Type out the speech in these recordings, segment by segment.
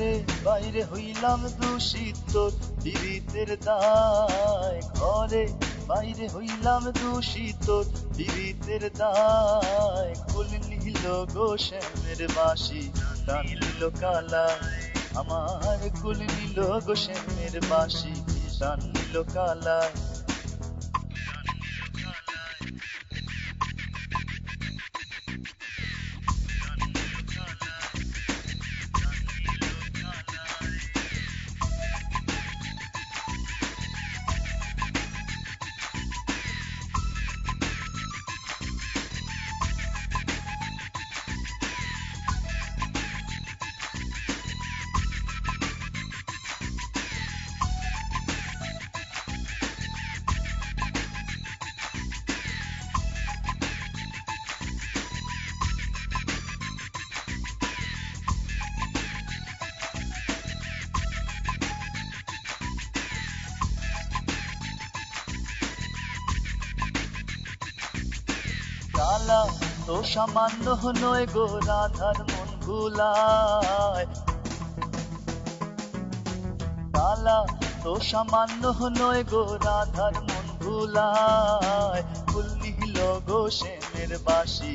ঘরে বাইরে হইলাম দূষিত পীড়িতের দায়। ঘরে বাইরে হইলাম দূষিত পীড়িতের দায়। কুল নিল গো শ্যামের বাসি টান নিল কালা। আমার কুল নিল গো শ্যামের বাসি টান নিল কালায় তো সামান্য নয় গো রাধার মন কালা তো সামান্য নয় গো রাধার মন ভুলায় ফুল নিল গো শ্যামের বাসি,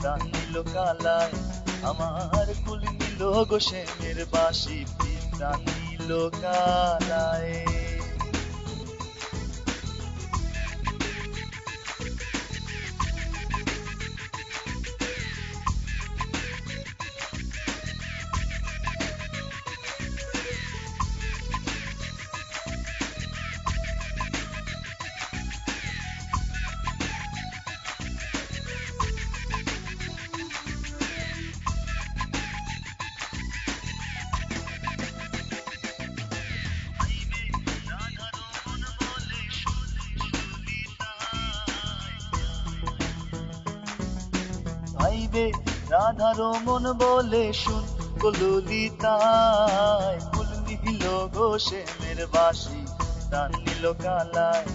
প্রাণ নিল কালায়। আমার ফুল নিল গো শ্যামের বাসি, প্রাণ নিল কালায়। ভাইবে রাধার মন বলে শুন কলুলিতায় ফুল নিল গো শ্যামের বাসি তান নিল কালায়,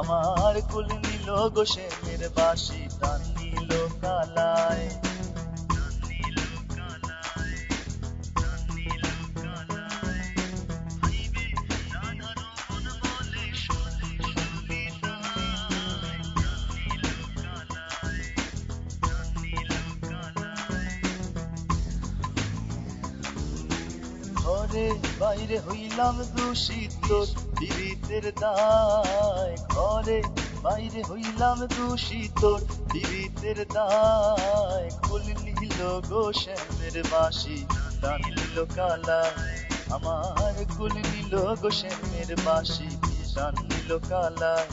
আমার কুল নিল গো শ্যামের বাসি তান নিল কালায়। ঘরে বাইরে হইলাম দূষিত পীড়িতের দায়। ঘরে বাইরে হইলাম দূষিত পীড়িতের দায়। কুল নিল গো শ্যামের বাসি টান নিল কালায় আমার কুল নিল গো শ্যামের বাসি টান নিল কালায়